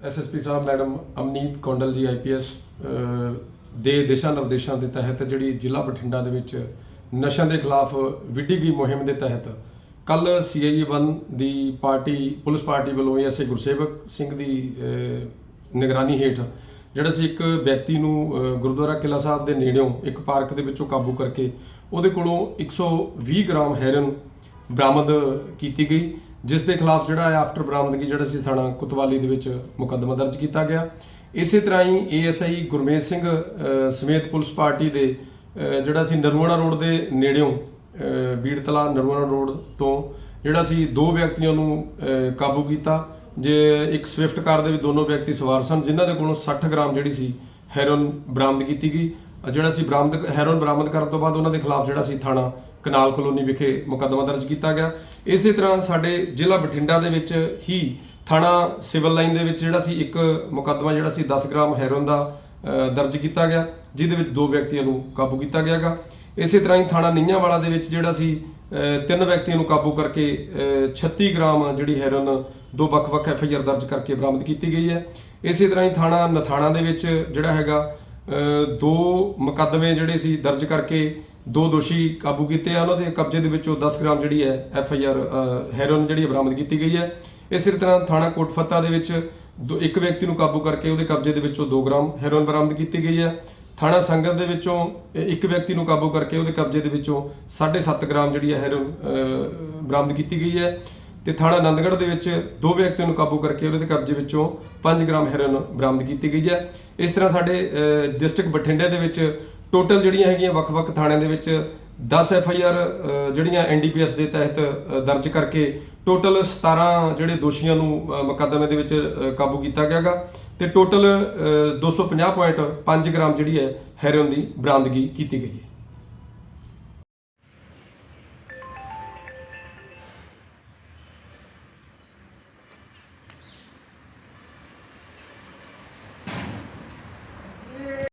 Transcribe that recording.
SSP ਸਾਹਿਬ, madam Amneet Kondal ji IPS ਦੇ ਦਿਸ਼ਾ ਨਿਰਦੇਸ਼ਾਂ ਦੇ ਤਹਿਤ ਜਿਹੜੀ ਜ਼ਿਲ੍ਹਾ ਬਠਿੰਡਾ ਦੇ ਵਿੱਚ ਨਸ਼ਿਆਂ ਦੇ ਖਿਲਾਫ ਵਿੱਢੀ ਗਈ ਮੁਹਿੰਮ ਦੇ ਤਹਿਤ ਕੱਲ ਸੀਆਈਏ 1 ਦੀ ਪਾਰਟੀ, ਪੁਲਿਸ ਪਾਰਟੀ ਵੱਲੋਂ ਐਸਏ ਗੁਰਸੇਵਕ ਸਿੰਘ ਦੀ ਨਿਗਰਾਨੀ ਹੇਠ ਜਿਹੜਾ ਸੀ ਇੱਕ ਵਿਅਕਤੀ ਨੂੰ ਗੁਰਦੁਆਰਾ ਕਿਲਾ ਸਾਹਿਬ ਦੇ ਨੇੜਿਓਂ ਇੱਕ ਪਾਰਕ ਦੇ ਵਿੱਚੋਂ ਕਾਬੂ ਕਰਕੇ ਉਹਦੇ ਕੋਲੋਂ 120 ਗ੍ਰਾਮ ਹੈਰਨ ਬਰਾਮਦ ਕੀਤੀ ਗਈ, ਜਿਸ ਦੇ ਖਿਲਾਫ ਜਿਹੜਾ ਹੈ ਆਫਟਰ ਬਰਾਮਦਗੀ ਜਿਹੜਾ ਸੀ ਥਾਣਾ ਕੁਤਵਾਲੀ ਦੇ ਵਿੱਚ ਮੁਕੱਦਮਾ ਦਰਜ ਕੀਤਾ ਗਿਆ। ਇਸੇ ਤਰ੍ਹਾਂ ਹੀ ਏਐਸਆਈ ਗੁਰਮੇਜ ਸਿੰਘ ਸਮੇਤ ਪੁਲਿਸ ਪਾਰਟੀ ਦੇ ਜਿਹੜਾ ਸੀ ਨਰਵਾਣਾ ਰੋਡ ਦੇ ਨੇੜਿਓਂ ਬੀੜਤਲਾ ਨਰਵਾਣਾ ਰੋਡ ਤੋਂ ਜਿਹੜਾ ਸੀ ਦੋ ਵਿਅਕਤੀਆਂ ਨੂੰ ਕਾਬੂ ਕੀਤਾ। ਜੇ ਇੱਕ ਸਵਿਫਟ ਕਾਰ ਦੇ ਵਿੱਚ ਦੋਨੋਂ ਵਿਅਕਤੀ ਸਵਾਰ ਸਨ, ਜਿਨ੍ਹਾਂ ਦੇ ਕੋਲੋਂ 60 ਗ੍ਰਾਮ ਜਿਹੜੀ ਸੀ ਹੈਰੋਨ ਬਰਾਮਦ ਕੀਤੀ ਗਈ। ਜਿਹੜਾ ਸੀ ਬਰਾਮਦ ਹੈਰੋਨ ਬਰਾਮਦ ਕਰਨ ਤੋਂ ਬਾਅਦ ਉਹਨਾਂ ਦੇ ਖਿਲਾਫ ਜਿਹੜਾ ਸੀ ਥਾਣਾ ਕਨਾਲ ਕਲੋਨੀ ਵਿਖੇ ਮੁਕੱਦਮਾ ਦਰਜ ਕੀਤਾ ਗਿਆ। ਇਸੇ ਤਰ੍ਹਾਂ ਸਾਡੇ ਜ਼ਿਲ੍ਹਾ ਬਠਿੰਡਾ ਦੇ ਵਿੱਚ ਹੀ ਥਾਣਾ ਸਿਵਲ ਲਾਈਨ ਦੇ ਵਿੱਚ ਜਿਹੜਾ ਸੀ ਇੱਕ ਮੁਕੱਦਮਾ ਜਿਹੜਾ ਸੀ 10 ਗ੍ਰਾਮ ਹੈਰੋਨ ਦਾ ਦਰਜ ਕੀਤਾ ਗਿਆ ਜਿਹਦੇ ਵਿੱਚ ਦੋ ਵਿਅਕਤੀਆਂ ਨੂੰ ਕਾਬੂ ਕੀਤਾ ਗਿਆਗਾ ਇਸੇ ਤਰ੍ਹਾਂ ਹੀ ਥਾਣਾ ਨਿੰਨਿਆਵਾਲਾ ਦੇ ਵਿੱਚ ਜਿਹੜਾ ਸੀ ਤਿੰਨ ਵਿਅਕਤੀਆਂ ਨੂੰ ਕਾਬੂ ਕਰਕੇ ਅਹ, 36 ਗ੍ਰਾਮ ਜਿਹੜੀ ਹੈਰੋਨ ਦੋ ਵੱਖ-ਵੱਖ ਐਫਆਈਆਰ ਦਰਜ ਕਰਕੇ ਬਰਾਮਦ ਕੀਤੀ ਗਈ ਹੈ। ਇਸੇ ਤਰ੍ਹਾਂ ਹੀ ਥਾਣਾ ਨਥਾਣਾ ਦੇ ਵਿੱਚ ਜਿਹੜਾ ਹੈਗਾ ਦੋ ਮੁਕੱਦਮੇ ਜਿਹੜੇ ਸੀ ਦਰਜ ਕਰਕੇ ਦੋ ਦੋਸ਼ੀ ਕਾਬੂ ਕੀਤੇ ਆ। ਉਹਨਾਂ ਦੇ ਕਬਜ਼ੇ ਦੇ ਵਿੱਚੋਂ 10 ਗ੍ਰਾਮ ਜਿਹੜੀ ਹੈ ਐਫ ਆਈ ਆਰ ਹੈਰੋਇਨ ਜਿਹੜੀ ਹੈ ਬਰਾਮਦ ਕੀਤੀ ਗਈ ਹੈ। ਇਸੇ ਤਰ੍ਹਾਂ ਥਾਣਾ ਕੋਟਫੱਤਾ ਦੇ ਵਿੱਚ ਦੋ- ਇੱਕ ਵਿਅਕਤੀ ਨੂੰ ਕਾਬੂ ਕਰਕੇ ਉਹਦੇ ਕਬਜ਼ੇ ਦੇ ਵਿੱਚੋਂ 2 ਗ੍ਰਾਮ ਹੈਰੋਇਨ ਬਰਾਮਦ ਕੀਤੀ ਗਈ ਹੈ। ਥਾਣਾ ਸੰਗਤ ਦੇ ਵਿੱਚੋਂ ਇੱਕ ਵਿਅਕਤੀ ਨੂੰ ਕਾਬੂ ਕਰਕੇ ਉਹਦੇ ਕਬਜ਼ੇ ਦੇ ਵਿੱਚੋਂ 7.5 ਗ੍ਰਾਮ ਜਿਹੜੀ ਹੈ ਹੈਰੋਇਨ ਬਰਾਮਦ ਕੀਤੀ ਗਈ ਹੈ। ਤੇ ਥਾਣਾ ਆਨੰਦਗੜ੍ਹ ਦੇ ਵਿੱਚ ਦੋ ਵਿਅਕਤੀਆਂ ਨੂੰ ਕਾਬੂ ਕਰਕੇ ਉਹਦੇ ਕਬਜ਼ੇ ਵਿੱਚੋਂ 5 ਗ੍ਰਾਮ ਹੈਰੋਇਨ ਬਰਾਮਦ ਕੀਤੀ ਗਈ ਹੈ। ਇਸ ਤਰ੍ਹਾਂ ਸਾਡੇ ਡਿਸਟ੍ਰਿਕਟ ਬਠਿੰਡੇ ਦੇ ਵਿੱਚ ਟੋਟਲ ਜਿਹੜੀਆਂ ਹੈਗੀਆਂ ਵੱਖ-ਵੱਖ ਥਾਣਿਆਂ ਦੇ ਵਿੱਚ 10 ਐਫ ਆਈ ਆਰ ਜਿਹੜੀਆਂ ਐਨ ਡੀ ਪੀ ਐਸ ਦੇ ਤਹਿਤ ਦਰਜ ਕਰਕੇ ਟੋਟਲ 17 ਜਿਹੜੇ ਦੋਸ਼ੀਆਂ ਨੂੰ ਮੁਕੱਦਮੇ ਦੇ ਵਿੱਚ ਕਾਬੂ ਕੀਤਾ ਗਿਆਗਾ। ਤੇ ਟੋਟਲ 250.5 ਗ੍ਰਾਮ ਜਿਹੜੀ ਹੈ ਹੈਰੋਇਨ ਦੀ ਬਰਾਮਦਗੀ ਕੀਤੀ ਗਈ ਹੈ।